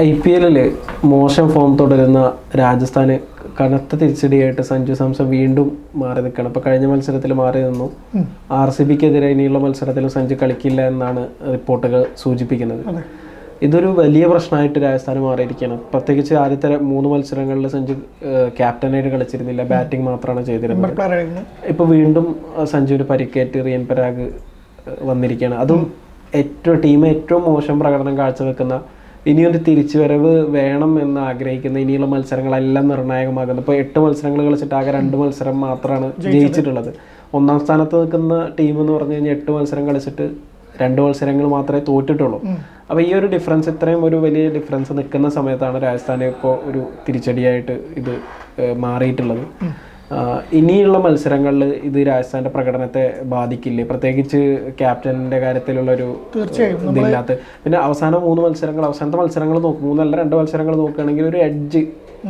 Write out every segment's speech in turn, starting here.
I P എല്ലിൽ മോശം form തുടരുന്ന രാജസ്ഥാന് കനത്ത തിരിച്ചടിയായിട്ട് സഞ്ജു സാംസൺ വീണ്ടും മാറി നിൽക്കണം അപ്പോൾ കഴിഞ്ഞ മത്സരത്തിൽ മാറി നിന്നു. ആർ സി ബിക്കെതിരെ ഇനിയുള്ള മത്സരത്തിൽ സഞ്ജു കളിക്കില്ല എന്നാണ് റിപ്പോർട്ടുകൾ സൂചിപ്പിക്കുന്നത്. ഇതൊരു വലിയ പ്രശ്നമായിട്ട് രാജസ്ഥാന് മാറിയിരിക്കുകയാണ്. പ്രത്യേകിച്ച് ആദ്യത്തെ മൂന്ന് മത്സരങ്ങളിൽ സഞ്ജു ക്യാപ്റ്റനായിട്ട് കളിച്ചിരുന്നില്ല. ബാറ്റിംഗ് മാത്രമാണ് ചെയ്തിരുന്നത്. ഇപ്പോൾ വീണ്ടും സഞ്ജുവിന് പരിക്കേറ്റ് റിയൻ പരാഗ് വന്നിരിക്കുകയാണ്. അതും ഏറ്റവും ടീം ഏറ്റവും മോശം പ്രകടനം കാഴ്ചവെക്കുന്ന ഇനിയൊരു തിരിച്ചുവരവ് വേണം എന്ന് ആഗ്രഹിക്കുന്ന ഇനിയുള്ള മത്സരങ്ങളെല്ലാം നിർണായകമാകുന്നത് ഇപ്പോൾ എട്ട് മത്സരങ്ങൾ കളിച്ചിട്ട് ആകെ രണ്ട് മത്സരം മാത്രമാണ് ജയിച്ചിട്ടുള്ളത്. ഒന്നാം സ്ഥാനത്ത് നിൽക്കുന്ന ടീം എന്ന് പറഞ്ഞു കഴിഞ്ഞാൽ എട്ട് മത്സരം കളിച്ചിട്ട് രണ്ട് മത്സരങ്ങൾ മാത്രമേ തോറ്റിട്ടുള്ളൂ. അപ്പോൾ ഈ ഒരു ഡിഫറൻസ് ഇത്രയും ഒരു വലിയ ഡിഫറൻസ് നിൽക്കുന്ന സമയത്താണ് രാജസ്ഥാന് ഇപ്പോൾ ഒരു തിരിച്ചടിയായിട്ട് ഇത് മാറിയിട്ടുള്ളത്. ഇനിയുള്ള മത്സരങ്ങളിൽ ഇത് രാജസ്ഥാന്റെ പ്രകടനത്തെ ബാധിക്കില്ലേ? പ്രത്യേകിച്ച് ക്യാപ്റ്റന്റെ കാര്യത്തിലുള്ള ഒരു തീർച്ചയായും. ഇതില്ലാത്ത. പിന്നെ അവസാന മൂന്ന് മത്സരങ്ങൾ അവസാനത്തെ മത്സരങ്ങൾ നോക്കും. മൂന്നല്ല രണ്ട് മത്സരങ്ങൾ നോക്കുകയാണെങ്കിൽ ഒരു എഡ്ജ്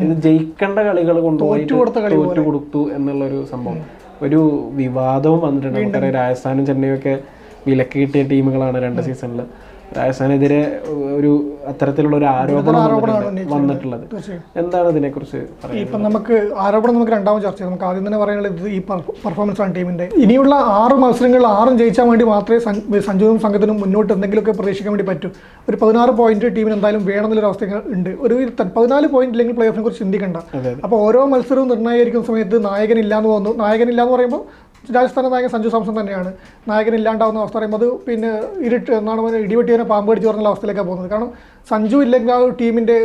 ഇത് ജയിക്കേണ്ട കളികൾ കൊണ്ടുപോയി തോറ്റു കൊടുത്തു എന്നുള്ള ഒരു സംഭവം. ഒരു വിവാദവും വന്നിട്ടുണ്ട്. നമുക്കറിയാം രാജസ്ഥാനും ചെന്നൈയും ഒക്കെ വിലക്ക് കിട്ടിയ ടീമുകളാണ് രണ്ട് സീസണിൽ രാജസ്ഥാനെതിരെ ഒരു അത്തരത്തിലുള്ള ഒരു ആരോപണം വന്നിട്ടുള്ളത്. എന്താണ് ഇതിനെക്കുറിച്ച് ഇപ്പം നമുക്ക് ആരോപണം നമുക്ക് രണ്ടാമത് ചർച്ച ചെയ്യാം. നമുക്ക് ആദ്യം തന്നെ പറയാനുള്ളത് ഈ പെർഫോമൻസ് ആണ് ടീമിന്റെ. ഇനിയുള്ള ആറ് മത്സരങ്ങളിൽ ആറും ജയിച്ചാൽ വേണ്ടി മാത്രമേ സഞ്ജ- സഞ്ജുവും സംഘത്തിനും മുന്നോട്ട് എന്തെങ്കിലുമൊക്കെ പ്രതീക്ഷിക്കാൻ വേണ്ടി പറ്റൂ. ഒരു പതിനാറ് പോയിന്റ് ടീമിന് എന്തായാലും വേണമെന്നൊരു അവസ്ഥ ഉണ്ട്. ഒരു പതിനാല് പോയിന്റ് ഇല്ലെങ്കിൽ പ്ലേ ഓഫിനെ കുറിച്ച് ചിന്തിക്കണ്ട. അപ്പൊ അപ്പോൾ ഓരോ മത്സരവും നിർണായകരിക്കുന്ന സമയത്ത് നായകൻ നായകനില്ലാന്ന് തോന്നുന്നു. നായകനില്ലാന്ന് പറയുമ്പോൾ രാജസ്ഥാന നായകൻ സഞ്ജു സാംസൺ തന്നെയാണ്. നായകൻ ഇല്ലാണ്ടാവുന്ന അവസ്ഥ പറയുമ്പോൾ അത് പിന്നെ ഇരുട്ട് എന്നാണ് പറയുക ഇടിവെട്ടിയവനെ പാമ്പ് കടിച്ചു പറഞ്ഞ അവസ്ഥയിലേക്കാണ് പോകുന്നത്. കാരണം സഞ്ജു ഇല്ലെങ്കിൽ ആ ഒരു ടീമിന്റെ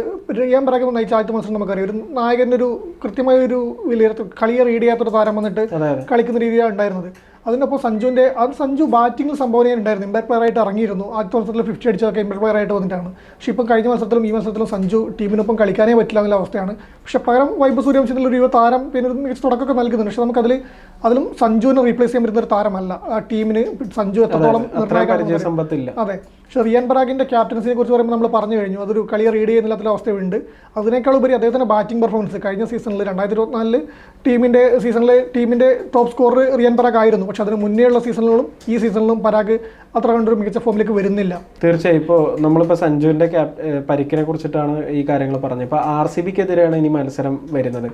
ഞാൻ പറയുമ്പോൾ നയിച്ച ആദ്യത്തെ മത്സരം നമുക്കറിയാം. ഒരു നായകന്റെ ഒരു കൃത്യമായ ഒരു വിലയിരുത്തൽ കളിയെ റീഡ് ചെയ്യാത്തൊരു താരം വന്നിട്ട് കളിക്കുന്ന രീതിയാണ് ഉണ്ടായിരുന്നത്. അതിനൊപ്പം സഞ്ജുവിന്റെ അത് സഞ്ജു ബാറ്റിംഗ് സംഭാവന ഉണ്ടായിരുന്നു ഇമ്പാക്ട് പ്ലെയറായിട്ട് ഇറങ്ങിയിരുന്നു. ആദ്യത്തെ മത്സരത്തിൽ ഫിഫ്റ്റി അടിച്ചതൊക്കെ ഇമ്പാക്ട് പ്ലെയർ ആയിട്ട് വന്നിട്ടാണ്. പക്ഷേ ഇപ്പം കഴിഞ്ഞ മത്സരത്തിലും ഈ മത്സരത്തിലും സഞ്ജു ടീമിനൊപ്പം കളിക്കാനേ പറ്റില്ല എന്നുള്ള അവസ്ഥയാണ്. പക്ഷേ പകരം വൈബ് സൂര്യവംശത്തിൽ ഒരു യുവ താരം പിന്നെ ഒരു മികച്ച തുടക്കമൊക്കെ നൽകുന്നുണ്ട്. പക്ഷേ നമുക്കതിൽ അതിലും സഞ്ജുവിനെ റീപ്ലേസ് ചെയ്യാൻ പറ്റുന്ന ഒരു താരമല്ല. ആ ടീമിന് സഞ്ജു എത്രത്തോളം നിർണായക അതെ. പക്ഷേ റിയാൻ പറാഗിന്റെ ക്യാപ്റ്റൻസിനെ കുറിച്ച് പറയുമ്പോൾ നമ്മൾ പറഞ്ഞു കഴിഞ്ഞു. അതൊരു കളി റീഡ് ചെയ്യുന്നില്ലാത്ത അവസ്ഥയുണ്ട്. അതിനേക്കാൾ ഉപരി അദ്ദേഹത്തിന്റെ ബാറ്റിംഗ് പെർഫോമൻസ് കഴിഞ്ഞ സീസണിൽ രണ്ടായിരത്തി ഇരുപത്തിനാലിൽ ടീമിന്റെ സീസണിൽ ടീമിന്റെ ടോപ്പ് സ്കോറർ റിയാൻ പരാഗ് ആയിരുന്നു. പക്ഷേ അതിന് മുന്നേയുള്ള സീസണുകളും ഈ സീസണിലും പരാഗ് അത്ര കണ്ടൊരു മികച്ച ഫോമിലേക്ക് വരുന്നില്ല. തീർച്ചയായും. ഇപ്പോൾ നമ്മളിപ്പോൾ സഞ്ജുവിന്റെ ക്യാപ് പരിക്കിനെ കുറിച്ചിട്ടാണ് ഈ കാര്യങ്ങൾ പറഞ്ഞത്. ഇപ്പോൾ ആർ സി ബിക്കെതിരെയാണ് ഇനി മത്സരം വരുന്നത്.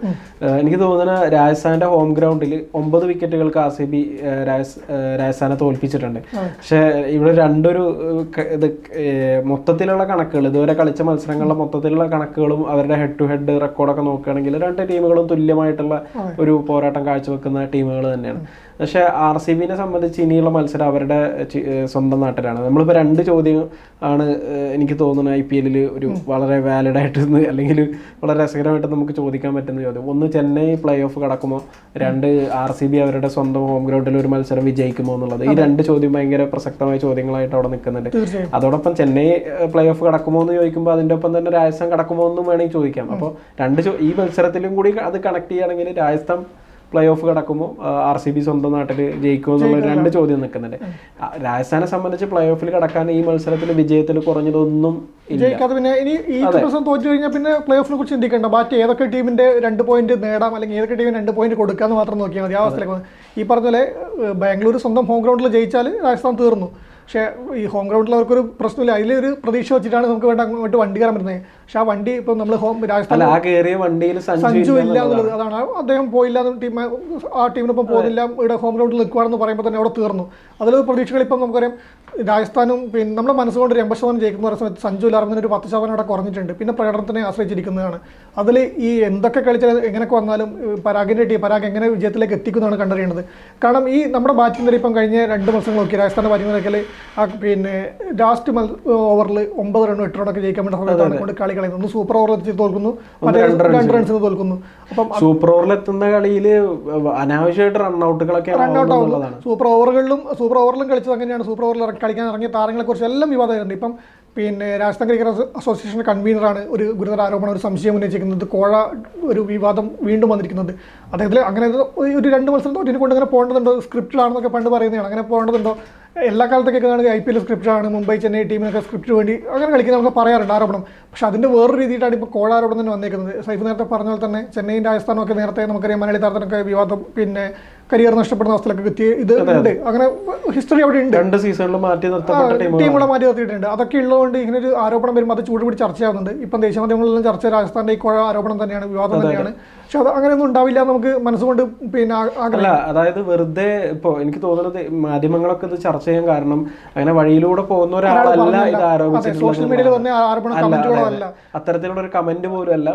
എനിക്ക് തോന്നുന്ന രാജസ്ഥാന്റെ ഹോം ഗ്രൗണ്ടിൽ ഒമ്പത് വിക്കറ്റുകൾക്ക് ആർ സി ബി രാജസ്ഥാനെ തോൽപ്പിച്ചിട്ടുണ്ട്. പക്ഷേ ഇവിടെ രണ്ടൊരു ഇത് മൊത്തത്തിലുള്ള കണക്കുകൾ ഇതുവരെ കളിച്ച മത്സരങ്ങളുടെ മൊത്തത്തിലുള്ള കണക്കുകളും അവരുടെ ഹെഡ് ടു ഹെഡ് റെക്കോർഡൊക്കെ നോക്കുകയാണെങ്കിൽ രണ്ട് ടീമുകളും തുല്യമായിട്ടുള്ള ഒരു പോരാട്ടം കാഴ്ചവെക്കുന്ന ടീമുകൾ തന്നെയാണ്. പക്ഷേ ആർ സി ബിനെ സംബന്ധിച്ച് ഇനിയുള്ള മത്സരം അവരുടെ സ്വന്തം നാട്ടിലാണ്. നമ്മളിപ്പോൾ രണ്ട് ചോദ്യം ആണ് എനിക്ക് തോന്നുന്നത് ഐ പി എല്ലിൽ ഒരു വളരെ വാലിഡ് ആയിട്ട് അല്ലെങ്കിൽ വളരെ രസകരമായിട്ട് നമുക്ക് ചോദിക്കാൻ പറ്റുന്ന ചോദ്യം. ഒന്ന് ചെന്നൈ പ്ലേ ഓഫ് കടക്കുമോ? രണ്ട് ആർ സി ബി അവരുടെ സ്വന്തം ഹോം ഗ്രൗണ്ടിൽ ഒരു മത്സരം വിജയിക്കുമോ എന്നുള്ളത്. ഈ രണ്ട് ചോദ്യം ഭയങ്കര പ്രസക്തമായ ചോദ്യങ്ങളായിട്ട് അവിടെ നിൽക്കുന്നുണ്ട്. അതോടൊപ്പം ചെന്നൈ പ്ലേ ഓഫ് കടക്കുമോ എന്ന് ചോദിക്കുമ്പോൾ അതിന്റെ ഒപ്പം തന്നെ രാജസ്ഥാൻ കടക്കുമോ എന്നും വേണമെങ്കിൽ ചോദിക്കാം. അപ്പോൾ രണ്ട് ഈ മത്സരത്തിലും കൂടി അത് കണക്ട് ചെയ്യുകയാണെങ്കിൽ രാജസ്ഥാൻ പ്ലേ ഓഫ് കിടക്കുമ്പോൾ ആർ സി ബി സ്വന്തം നാട്ടിൽ ജയിക്കുമോ എന്നുള്ള രണ്ട് ചോദ്യം നിൽക്കുന്നുണ്ട്. രാജസ്ഥാനെ സംബന്ധിച്ച് പ്ലേ ഓഫിൽ കടക്കാൻ ഈ മത്സരത്തിൽ വിജയത്തിൽ കുറഞ്ഞതൊന്നും ജയിക്കാതെ പിന്നെ ഇനി ഈ ദിവസം തോറ്റു കഴിഞ്ഞാൽ പിന്നെ പ്ലേ ഓഫിനെ കുറിച്ച് ചിന്തിക്കേണ്ട. ബാക്കി ഏതൊക്കെ ടീമിന്റെ രണ്ട് പോയിന്റ് നേടാം അല്ലെങ്കിൽ ഏതൊക്കെ ടീമിന് രണ്ട് പോയിന്റ് കൊടുക്കാന്ന് മാത്രം നോക്കിയാൽ മതി. ആ അവസ്ഥയിലേക്ക് ഈ പറഞ്ഞ പോലെ ബാംഗ്ലൂർ സ്വന്തം ഹോം ഗ്രൗണ്ടിൽ ജയിച്ചാൽ രാജസ്ഥാൻ തീർന്നു. പക്ഷേ ഈ ഹോം ഗ്രൗണ്ടിൽ അവർക്കൊരു പ്രശ്നമില്ല. അതിലൊരു പ്രതീക്ഷ വെച്ചിട്ടാണ് നമുക്ക് വേണ്ട അങ്ങോട്ട് വണ്ടി കയറാൻ പറ്റുന്നത്. പക്ഷേ ആ വണ്ടി ഇപ്പം നമ്മൾ ഹോം രാജസ്ഥാൻ വണ്ടിയിൽ സഞ്ജു ഇല്ല എന്നുള്ളത് അതാണ്. അദ്ദേഹം പോയില്ല ടീം ആ ടീമിനൊപ്പം പോകുന്നില്ല. ഇവിടെ ഹോം ഗ്രൗണ്ടിൽ നിൽക്കുകയാണെന്ന് പറയുമ്പോൾ തന്നെ അവിടെ തീർന്നു. അതിൽ പ്രതീക്ഷകൾ ഇപ്പം നമുക്കറിയാം രാജസ്ഥാനും പിന്നെ നമ്മുടെ മനസ്സുകൊണ്ട് ഒരു എൺപത് ശതമാനം ജയിക്കുന്ന പറയുന്ന സമയത്ത് സഞ്ജു ലാർമിന് ഒരു പത്ത് ശതമാനം അവിടെ കുറഞ്ഞിട്ടുണ്ട്. പിന്നെ പ്രകടനത്തിനെ ആശ്രയിച്ചിരിക്കുന്നതാണ്. അതിൽ ഈ എന്തൊക്കെ കളിച്ചാൽ എങ്ങനെയൊക്കെ വന്നാലും പരാഗിന്റെ പരാഗിന്റെ ടീം പരാഗ് എങ്ങനെ വിജയത്തിലേക്ക് എത്തിക്കുന്നതാണ് കണ്ടറിയേണ്ടത്. കാരണം ഈ നമ്മുടെ ബാറ്റിംഗ് നില ഇപ്പം കഴിഞ്ഞ രണ്ട് മത്സരങ്ങൾ നോക്കി. രാജസ്ഥാൻ ബാറ്റിംഗ് നിലയ്ക്കൽ പിന്നെ ലാസ്റ്റ് ഓവറിൽ ഒമ്പത് റണ്ണും എട്ട് റണ്ണൊക്കെ ജയിക്കാൻ വേണ്ട സമയത്താണ് കൊണ്ട് കളി കളയുന്നത് ഒന്ന് സൂപ്പർ ഓവറിൽ എത്തി തോൽക്കുന്നു. മറ്റേ രണ്ട് റൺസിന് തോൽക്കുന്നു. അപ്പം സൂപ്പർ ഓവറിൽ എത്തുന്ന കളിയിൽ അനാവശ്യമായിട്ട് റൺഔട്ടുകളൊക്കെ റൺഔട്ട് ആവുന്നു. സൂപ്പർ ഓവറുകളിലും സൂപ്പർ ഓവറിലും കളിച്ചത് അങ്ങനെയാണ്. സൂപ്പർ ഓവറിൽ കളിക്കാൻ ഇറങ്ങിയ താരങ്ങളെ കുറിച്ച് എല്ലാം വിവാദമായിട്ടുണ്ട്. ഇപ്പം പിന്നെ രാജസ്ഥാൻ ക്രിക്കറ്റ് അസോസിയേഷൻ കൺവീനറാണ്. ഒരു ഗുരുതര ആരോപണം ഒരു സംശയം ഉന്നയിച്ചിരിക്കുന്നത്. കോഴ ഒരു വിവാദം വീണ്ടും വന്നിരിക്കുന്നത്. അദ്ദേഹത്തിൽ അങ്ങനെ ഒരു- രണ്ട് മത്സരം തോറ്റിനെ കൊണ്ട് അങ്ങനെ പോകേണ്ടതുണ്ടോ? സ്ക്രിപ്റ്റിലാണെന്നൊക്കെ പണ്ട് പറയുന്നതാണ്. അങ്ങനെ പോകേണ്ടതുണ്ടോ? എല്ലാ കാലത്തൊക്കെ ആണെങ്കിൽ ഐ പി എൽ സ്ക്രിപ്റ്റാണ്. മുംബൈ ചെന്നൈ ടീമിനൊക്കെ സ്ക്രിപ്റ്റ് വേണ്ടി അങ്ങനെ കളിക്കുന്ന നമുക്ക് പറയാറുണ്ട് ആരോപണം. പക്ഷേ അതിന്റെ വേറൊരു രീതിയിലാണ് ഇപ്പോൾ കോഴ ആരോപണം തന്നെ വന്നേക്കുന്നത്. സൈഫ് നേരത്തെ പറഞ്ഞ പോലെ തന്നെ ചെന്നൈയും രാജസ്ഥാനും ഒക്കെ നേരത്തെ നമുക്കറിയാം മലയാളി താരത്തിനൊക്കെ വിവാദം പിന്നെ കരിയർ നഷ്ടപ്പെടുന്ന അവസ്ഥയിലൊക്കെ എത്തി ഇത് ഉണ്ട്. അങ്ങനെ ഹിസ്റ്ററി അവിടെ ഉണ്ട്. രണ്ട് സീസണിൽ മാറ്റി ടീമുകളെ മാറ്റി നിർത്തിയിട്ടുണ്ട്. അതൊക്കെ ഉള്ളതുകൊണ്ട് ഇങ്ങനെ ഒരു ആരോപണം വരുമ്പോൾ അത് ചൂടുപിടി ചർച്ചയാവുന്നുണ്ട് ഇപ്പം ദേശീയ മാധ്യമങ്ങളിലും ചർച്ച രാജസ്ഥാന്റെ ഈ കുഴ ആരോപണം തന്നെയാണ് വിവാദം തന്നെയാണ്. പക്ഷെ അത് അങ്ങനെയൊന്നും ഉണ്ടാവില്ല നമുക്ക് മനസ്സുകൊണ്ട് പിന്നെ അല്ല അതായത് വെറുതെ ഇപ്പോ എനിക്ക് തോന്നുന്നത് മാധ്യമങ്ങളൊക്കെ ഇത് ചർച്ച ചെയ്യാൻ കാരണം അങ്ങനെ വഴിയിലൂടെ പോകുന്ന ഒരാളല്ല ഇത് ആരോപിച്ചിട്ടുള്ളത് അത്തരത്തിലുള്ള ഒരു കമന്റ് പോലും അല്ല.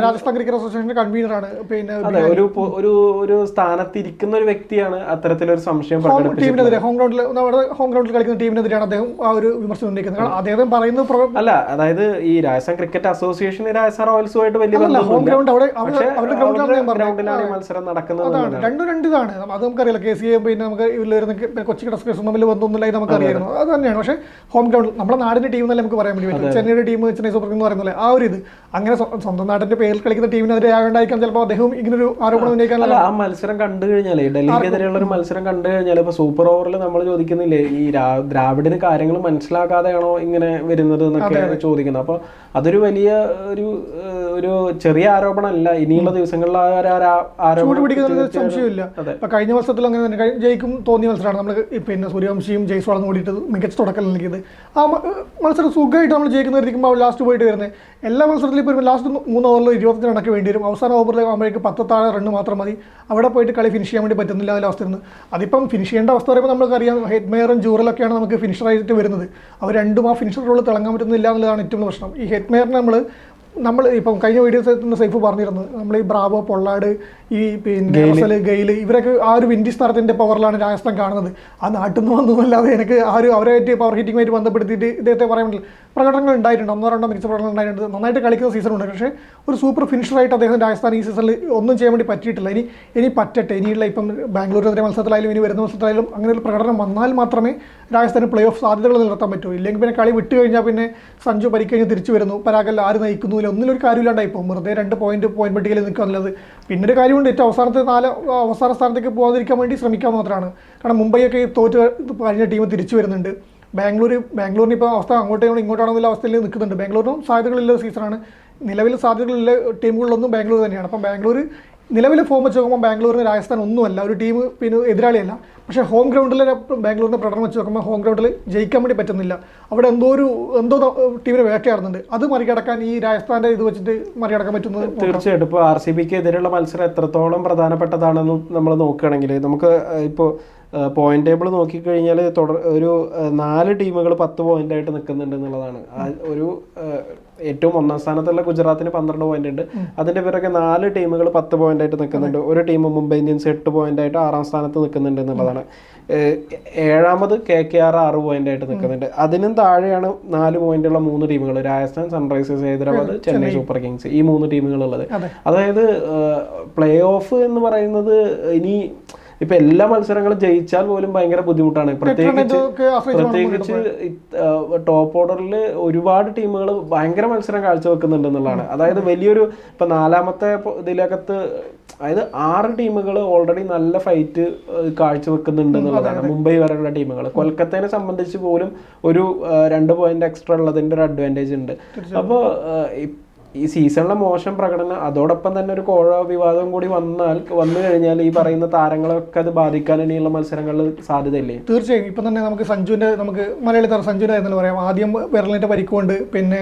രാജസ്ഥാൻ ക്രിക്കറ്റ് അസോസിയേഷന്റെ കൺവീനറാണ്. പിന്നെ ഒരു ഒരു ഒരു സ്ഥാനത്ത് ഇരിക്കുന്ന ഒരു വ്യക്തിയാണ് അത്തരത്തിലൊരു സംശയം ഹോം പ്രകടിപ്പിച്ചത് ടീമിനെതിരെ ഹോം ഗ്രൗണ്ടിൽ നമ്മുടെ ഹോം ഗ്രൗണ്ടിൽ കളിക്കുന്ന ടീമിനെതിരെയാണ് അദ്ദേഹം ആ ഒരു വിമർശനം ഉന്നയിക്കുന്നത്. കാരണം അദ്ദേഹം പറയുന്നത് അല്ല അതായത് ഈ രാജസ്ഥാൻ ക്രിക്കറ്റ് അസോസിയേഷൻ രാജസ്ഥാൻ റോയൽസുമായിട്ട് വലിയ പക്ഷേ അവരുടെ ഗ്രൗണ്ടിലാണ് മത്സരം നടക്കുന്നത് രണ്ടും രണ്ട് ഇതാണ്. അത് നമുക്കറിയില്ല. കെ സി എ പിന്നെ നമുക്ക് ഇതിൽ വരുന്ന കൊച്ചി തമ്മിൽ ബന്ധമൊന്നുമില്ല ഇത് നമുക്കറിയായിരുന്നു. അത് തന്നെയാണ്. പക്ഷേ ഹോം ഗ്രൗണ്ട് നമ്മുടെ നാടിന്റെ ടീം എന്നല്ലേ നമുക്ക് പറയാൻ വേണ്ടി പറ്റും ചെന്നൈയുടെ ടീം ചെന്നൈ സൂപ്പർ കിങ് എന്ന് പറയുന്നില്ലേ ആ ഒരു ഇത്. അങ്ങനെ സ്വന്തം നാടിന്റെ പേരിൽ കളിക്കുന്ന ടീമിനെതിരെ ആകണ്ടായിരിക്കാം ചിലപ്പോൾ അദ്ദേഹം ഇങ്ങനെ ഒരു ആരോപണം ഉന്നയിക്കാനുള്ള ആ മത്സരം കണ്ടു കഴിഞ്ഞാലേ ഡൽഹിക്കെതിരെയുള്ള ഒരു മത്സരം കണ്ടു കഴിഞ്ഞാൽ ഇപ്പൊ സൂപ്പർ ഓവറിൽ നമ്മൾ ചോദിക്കുന്നില്ലേ ഈ ദ്രാവിഡിന് കാര്യങ്ങൾ മനസ്സിലാക്കാതെയാണോ ഇങ്ങനെ വരുന്നത് എന്നൊക്കെ ചോദിക്കുന്നത്. അപ്പൊ അതൊരു വലിയ ഒരു ഒരു ചെറിയ ആരോപണമല്ല. ഇനിയുള്ള ദിവസങ്ങളിൽ ചൂടുപിടിക്കുന്നതിൽ തീർച്ചയായും- സംശയമില്ല. ഇപ്പൊ കഴിഞ്ഞ വർഷത്തിൽ അങ്ങനെ തന്നെ ജയിക്കും തോന്നിയ മത്സരമാണ് നമ്മൾ പിന്നെ സൂര്യവംശിയും ജയ്സ്വാളും കൂടിയിട്ട് മികച്ച തുടക്കം നൽകിയത്. ആ മത്സരം സുഖമായിട്ട് നമ്മൾ ജയിക്കുന്നതായിരിക്കുമ്പോൾ ലാസ്റ്റ് പോയിട്ട് വരുന്നത്. എല്ലാ മത്സരത്തിലും ഇപ്പോൾ ലാസ്റ്റ് മൂന്ന് ഓവറിൽ ഇരുപത്തഞ്ച് റണ്ണൊക്കെ വേണ്ടി വരും. അവസാന ഓവറിൽ ആകുമ്പോഴേക്ക് പത്ത് താഴെ റണ്ണ് മാത്രം മതി. അവിടെ പോയിട്ട് കളി ഫിനിഷ് ചെയ്യാൻ വേണ്ടി പറ്റുന്നില്ല അതിൽ അവസ്ഥ ഇരുന്ന് അതിപ്പം ഫിനിഷ് ചെയ്യേണ്ട അവസ്ഥ പറയുമ്പോൾ നമുക്കറിയാം ഹെഡ് മെയറും ജൂറലൊക്കെയാണ് നമുക്ക് ഫിനിഷറായിട്ട് വരുന്നത്. അവർ രണ്ടും ആ ഫിനിഷർ റോൾ തിളങ്ങാൻ പറ്റുന്നില്ല എന്നുള്ളതാണ് ഏറ്റവും പ്രശ്നം. ഈ ഹെഡ് മെയറിനെ നമ്മൾ നമ്മൾ ഇപ്പം കഴിഞ്ഞ വീഡിയോസ് സൈഫ് പറഞ്ഞിരുന്നത് നമ്മൾ ഈ ബ്രാവോ പൊള്ളാട് ഈ പിന്നെ റസൽ ഗെയിൽ ഇവരൊക്കെ ആ ഒരു വിൻഡീസ് താരത്തിന്റെ പവറിലാണ് രാജസ്ഥാൻ കാണുന്നത്. ആ നാട്ടിൽ നിന്ന് വന്നതല്ലാതെ എനിക്ക് ആ ഒരു അവരായിട്ട് പവർ ഹിറ്റിങ്ങുമായിട്ട് ബന്ധപ്പെടുത്തിയിട്ട് ഇദ്ദേഹത്തെ പറയാൻ പറ്റില്ല. പ്രകടനങ്ങൾ ഉണ്ടായിട്ടുണ്ട്. ഒന്നോ രണ്ടോ മികച്ച പ്രകടനങ്ങൾ ഉണ്ടായിട്ടുണ്ട്. നന്നായിട്ട് കളിക്കുന്ന സീസൺ ഉണ്ട് പക്ഷേ ഒരു സൂപ്പർ ഫിനിഷറായിട്ട് അദ്ദേഹം രാജസ്ഥാൻ ഈ സീസണിൽ ഒന്നും ചെയ്യാൻ വേണ്ടി പറ്റിയിട്ടില്ല. ഇനി ഇനി പറ്റട്ടെ. ഇനിയുള്ള ഇപ്പം ബാംഗ്ലൂരിനെതിരെ മത്സരത്തിലായാലും ഇനി വരുന്ന മത്സരത്തിലായാലും അങ്ങനെ ഒരു പ്രകടനം വന്നാൽ മാത്രമേ രാജസ്ഥാന് പ്ലേ ഓഫ് സാധ്യതകൾ നിലനിർത്താൻ പറ്റൂ. ഇല്ലെങ്കിൽ പിന്നെ കളി വിട്ട് കഴിഞ്ഞാൽ പിന്നെ സഞ്ജു പരിക്കഴിഞ്ഞ് തിരിച്ചു വരുന്നു. പരാഗൽ ആര് നയിക്കുന്നു? ഇല്ല ഒന്നിലൊരു കാര്യമില്ലാണ്ടായി. പോകും വെറുതെ രണ്ട് പോയിന്റ് പോയിന്റ് പട്ടികയിൽ നിൽക്കുക എന്നുള്ളത്. പിന്നെ ഒരു കാര്യമുണ്ട് ഏറ്റവും അവസാനത്തെ നാല് അവസാന സ്ഥാനത്തേക്ക് പോകാതിരിക്കാൻ വേണ്ടി ശ്രമിക്കാൻ മാത്രമാണ്. കാരണം മുംബൈയൊക്കെ തോറ്റ് കഴിഞ്ഞ ടീം തിരിച്ചു വരുന്നുണ്ട്. ബാംഗ്ലൂർ ബാംഗ്ലൂരിന് ഇപ്പോൾ അവസ്ഥ അങ്ങോട്ടേ ഇങ്ങോട്ടാണോ എന്നുള്ള അവസ്ഥയിൽ നിൽക്കുന്നുണ്ട്. ബാംഗ്ലൂരിനും സാധ്യതകളുള്ള സീസണാണ് നിലവിൽ സാധ്യതകളുള്ള ടീമുകളിലൊന്നും ബാംഗ്ലൂർ തന്നെയാണ്. അപ്പം ബാംഗ്ലൂർ നിലവിലെ ഫോം വെച്ച് നോക്കുമ്പോൾ ബാംഗ്ലൂരിന് രാജസ്ഥാൻ ഒന്നുമല്ല ഒരു ടീം പിന്നെ എതിരാളിയല്ല. പക്ഷേ ഹോം ഗ്രൗണ്ടിൽ ബാംഗ്ലൂരിന്റെ പ്രകടനം വെച്ച് നോക്കുമ്പോൾ ഹോം ഗ്രൗണ്ടിൽ ജയിക്കാൻ വേണ്ടി പറ്റുന്നില്ല. അവിടെ എന്തോ ഒരു എന്തോ ടീമിനെ വേട്ടയാടുന്നുണ്ട്. അത് മറികടക്കാൻ ഈ രാജസ്ഥാന്റെ ഇത് വെച്ചിട്ട് മറികടക്കാൻ പറ്റുന്നത് തീർച്ചയായിട്ടും. ഇപ്പോൾ ആർ സി ബിക്ക് എതിരെയുള്ള മത്സരം എത്രത്തോളം പ്രധാനപ്പെട്ടതാണെന്ന് നമ്മൾ നോക്കുകയാണെങ്കിൽ നമുക്ക് ഇപ്പോൾ പോയിന്റ് ടേബിൾ നോക്കിക്കഴിഞ്ഞാൽ തുടർ ഒരു നാല് ടീമുകൾ പത്ത് പോയിന്റ് ആയിട്ട് നിൽക്കുന്നുണ്ട് എന്നുള്ളതാണ്. ഒരു ഏറ്റവും ഒന്നാം സ്ഥാനത്തുള്ള ഗുജറാത്തിന് പന്ത്രണ്ട് പോയിന്റ് ഉണ്ട്. അതിന്റെ പിറകെ നാല് ടീമുകൾ പത്ത് പോയിന്റ് ആയിട്ട് നിൽക്കുന്നുണ്ട് ഒരു ടീം മുംബൈ ഇന്ത്യൻസ് എട്ട് പോയിന്റ് ആയിട്ട് ആറാം സ്ഥാനത്ത് നിൽക്കുന്നുണ്ട് എന്നുള്ളതാണ്. ഏഴാമത് കെ കെ ആർ ആറ് പോയിന്റ് ആയിട്ട് നിൽക്കുന്നുണ്ട് അതിനും താഴെയാണ് നാല് പോയിന്റ് ഉള്ള മൂന്ന് ടീമുകൾ Rajasthan Sunrisers Hyderabad Chennai super kings ഈ മൂന്ന് ടീമുകളുള്ളത് അതെ. അതായത് പ്ലേ ഓഫ് എന്ന് പറയുന്നത് ഇനി ഇപ്പൊ എല്ലാ മത്സരങ്ങളും ജയിച്ചാൽ പോലും ഭയങ്കര ബുദ്ധിമുട്ടാണ്. പ്രത്യേകിച്ച് പ്രത്യേകിച്ച് ടോപ്പ് ഓർഡറിൽ ഒരുപാട് ടീമുകൾ ഭയങ്കര മത്സരം കാഴ്ചവെക്കുന്നുണ്ട് എന്നുള്ളതാണ്. അതായത് വലിയൊരു ഇപ്പൊ നാലാമത്തെ ഇതിലകത്ത് അതായത് ആറ് ടീമുകൾ ഓൾറെഡി നല്ല ഫൈറ്റ് കാഴ്ചവെക്കുന്നുണ്ട് എന്നുള്ളതാണ്. മുംബൈ വരെയുള്ള ടീമുകൾ കൊൽക്കത്തനെ സംബന്ധിച്ച് പോലും ഒരു രണ്ട് പോയിന്റ് എക്സ്ട്രാ ഉള്ളതിന്റെ ഒരു അഡ്വാന്റേജ് ഉണ്ട്. അപ്പോൾ ഈ സീസണിലെ മോശം പ്രകടനം അതോടൊപ്പം തന്നെ ഒരു കോഴ വിവാദം കൂടി വന്നാൽ വന്നു കഴിഞ്ഞാൽ ഈ പറയുന്ന താരങ്ങളൊക്കെ അത് ബാധിക്കാൻ ഇനിയുള്ള മത്സരങ്ങളിൽ സാധ്യതയില്ലേ? തീർച്ചയായും. ഇപ്പം തന്നെ നമുക്ക് സഞ്ജുവിന്റെ നമുക്ക് മലയാളി താരം സഞ്ജുവിന്റെ എന്ന് പറയാം. ആദ്യം വിരലിന്റെ പരിക്കുകൊണ്ട് പിന്നെ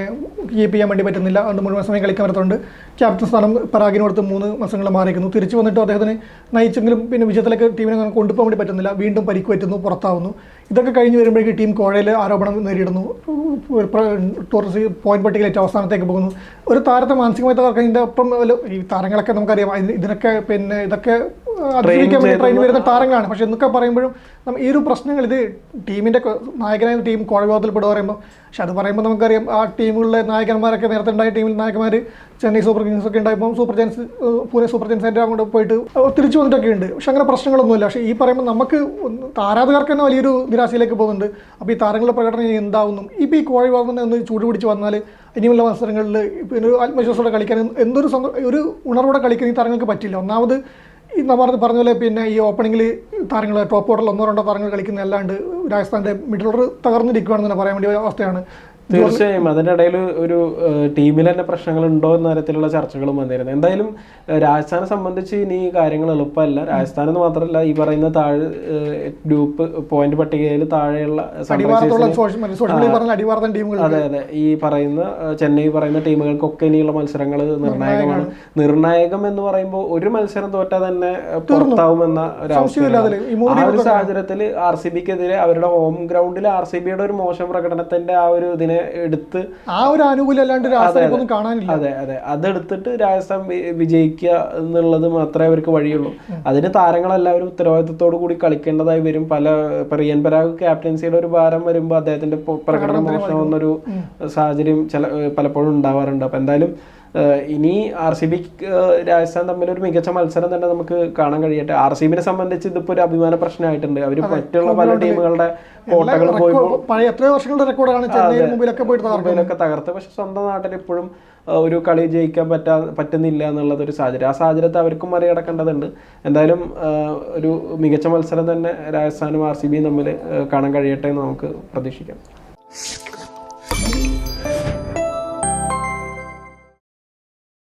കീപ്പ് ചെയ്യാൻ വേണ്ടി പറ്റുന്നില്ല. അതുകൊണ്ട് മുഴുവൻ സമയം കളിക്കാൻ പറ്റുന്നുണ്ട് ക്യാപ്റ്റൻ സ്ഥാനം പരാഗിന് മൂന്ന് മത്സരങ്ങൾ മാറിയിരിക്കുന്നു. തിരിച്ചു വന്നിട്ട് അദ്ദേഹത്തിന് നയിച്ചെങ്കിലും പിന്നെ വിജയത്തിലേക്ക് ടീമിനെ കൊണ്ടുപോകാൻ വേണ്ടി പറ്റുന്നില്ല. വീണ്ടും പരിക്ക് പറ്റുന്നു പുറത്താവുന്നു. ഇതൊക്കെ കഴിഞ്ഞ് വരുമ്പോഴേക്ക് ടീം കോഴയിൽ ആരോപണം നേരിടുന്നു. ടൂറിസ്റ്റ് പോയിന്റ് പട്ടികയിൽ ഏറ്റവും അവസാനത്തേക്ക് പോകുന്നു. ഒരു താരത്തെ മാനസികമായി തകർക്കാൻ ഇതിന്റെ ഒപ്പം ഈ താരങ്ങളൊക്കെ നമുക്കറിയാം. ഇതിനൊക്കെ പിന്നെ ഇതൊക്കെ അതിജീവിക്കാൻ വേണ്ടി ട്രെയിൻ വരുന്ന താരങ്ങളാണ്. പക്ഷെ എന്നൊക്കെ പറയുമ്പോഴും ഈ ഒരു പ്രശ്നങ്ങൾ ഇത് ടീമിന്റെ കൊ- നായകനായ ടീം കോഴവിവാദത്തിൽപ്പെടുക പറയുമ്പോൾ പക്ഷെ അത് പറയുമ്പോൾ നമുക്കറിയാം ആ ടീമുകളിലെ നായകന്മാരൊക്കെ നേരത്തെ ഉണ്ടായ ടീമിൽ നായകന്മാർ ചെന്നൈ സൂപ്പർ കിങ്സ് ഒക്കെ ഉണ്ടായപ്പോൾ super giants Pune super giants ആയിട്ട് അങ്ങോട്ട് പോയിട്ട് തിരിച്ചു വന്നിട്ടൊക്കെ ഉണ്ട്. പക്ഷെ അങ്ങനെ പ്രശ്നങ്ങളൊന്നുമില്ല. പക്ഷേ ഈ പറയുമ്പോൾ നമുക്ക് താരാധകർക്ക് തന്നെ വലിയൊരു നിരാശയിലേക്ക് പോകുന്നുണ്ട്. അപ്പോൾ ഈ താരങ്ങളുടെ പ്രകടനം എന്താവുന്നു? ഇപ്പോൾ ഈ കോഴവിവാദം ഒന്ന് ചൂട് പിടിച്ച് വന്നാൽ ഇനിയുള്ള മത്സരങ്ങളിൽ പിന്നെ ഒരു ആത്മവിശ്വാസത്തോടെ കളിക്കാൻ എന്തൊരു ഒരു ഉണർവോടെ കളിക്കാൻ ഈ താരങ്ങൾക്ക് പറ്റില്ല. ഒന്നാമത് നമ്മൾ പറഞ്ഞ പോലെ പിന്നെ ഈ ഓപ്പണിങ്ങിൽ താരങ്ങൾ ടോപ്പ് ഓർഡറിൽ ഒന്നോ രണ്ടോ താരങ്ങൾ കളിക്കുന്ന അല്ലാണ്ട് രാജസ്ഥാന്റെ മിഡിൽ ഓർഡർ തകർന്നിരിക്കുകയാണെന്ന് തന്നെ പറയാൻ വേണ്ടിയ അവസ്ഥയാണ്. തീർച്ചയായും. അതിന്റെ ഇടയിൽ ഒരു ടീമിൽ തന്നെ പ്രശ്നങ്ങൾ ഉണ്ടോ എന്ന തരത്തിലുള്ള ചർച്ചകളും വന്നിരുന്നു. എന്തായാലും രാജസ്ഥാനെ സംബന്ധിച്ച് ഇനി കാര്യങ്ങൾ എളുപ്പമല്ല. രാജസ്ഥാൻ എന്ന് മാത്രമല്ല ഈ പറയുന്ന താഴെ ഗ്രൂപ്പ് പോയിന്റ് പട്ടികയിൽ താഴെയുള്ള അതെ അതെ. ഈ പറയുന്ന ചെന്നൈ പറയുന്ന ടീമുകൾക്കൊക്കെ ഇനിയുള്ള മത്സരങ്ങൾ നിർണായകമാണ്. നിർണായകം എന്ന് പറയുമ്പോൾ ഒരു മത്സരം തോറ്റാൽ തന്നെ പുറത്താവുമെന്ന ഒരു ആ ഒരു സാഹചര്യത്തിൽ ആർ സി ബിക്കെതിരെ അവരുടെ ഹോം ഗ്രൗണ്ടിൽ ആർ സി ബിയുടെ ഒരു മോശം പ്രകടനത്തിന്റെ ആ ഒരു ഇതിനെ എടുത്ത് ആ ഒരു ആനുകൂല്യം അല്ലാണ്ട് കാണാനില്ല. അതെ അതെ. അതെടുത്തിട്ട് രാജസ്ഥാൻ വിജയിക്കുക എന്നുള്ളത് മാത്രമേ അവർക്ക് വഴിയുള്ളൂ. അതിന് താരങ്ങളെല്ലാവരും ഉത്തരവാദിത്തത്തോടു കൂടി കളിക്കേണ്ടതായി വരും. പല പ്രിയൻപരാഗ് റിയൻ പരാഗ് ക്യാപ്റ്റൻസിയുടെ ഒരു ഭാരം വരുമ്പോൾ അദ്ദേഹത്തിന്റെ പ്രകടനം മോശമാവുന്നൊരു സാഹചര്യം ചില പലപ്പോഴും ഉണ്ടാവാറുണ്ട്. അപ്പൊ എന്തായാലും ഇനി ആർ സി ബി രാജസ്ഥാൻ തമ്മിൽ ഒരു മികച്ച മത്സരം തന്നെ നമുക്ക് കാണാൻ കഴിയട്ടെ. ആർ സി ബിനെ സംബന്ധിച്ച് ഇതിപ്പോ ഒരു അഭിമാന പ്രശ്നമായിട്ടുണ്ട്. അവർ മറ്റുള്ള പല ടീമുകളുടെ കോട്ടകൾ പോയി റെക്കോർഡ് പഴയ എത്രയോ വർഷങ്ങളുടെ റെക്കോർഡാണ് ചെന്നൈയിൽ മുമ്പിലൊക്കെ പോയിട്ട് തകർത്ത്. പക്ഷെ സ്വന്തം നാട്ടിൽ ഇപ്പോഴും ഒരു കളി ജയിക്കാൻ പറ്റാ പറ്റുന്നില്ല എന്നുള്ളത് ഒരു സാഹചര്യം. ആ സാഹചര്യത്തെ അവർക്കും മറികടക്കേണ്ടതുണ്ട്. എന്തായാലും ഒരു മികച്ച മത്സരം തന്നെ രാജസ്ഥാനും ആർ സി ബിയും തമ്മിൽ കാണാൻ കഴിയട്ടെ എന്ന് നമുക്ക് പ്രതീക്ഷിക്കാം.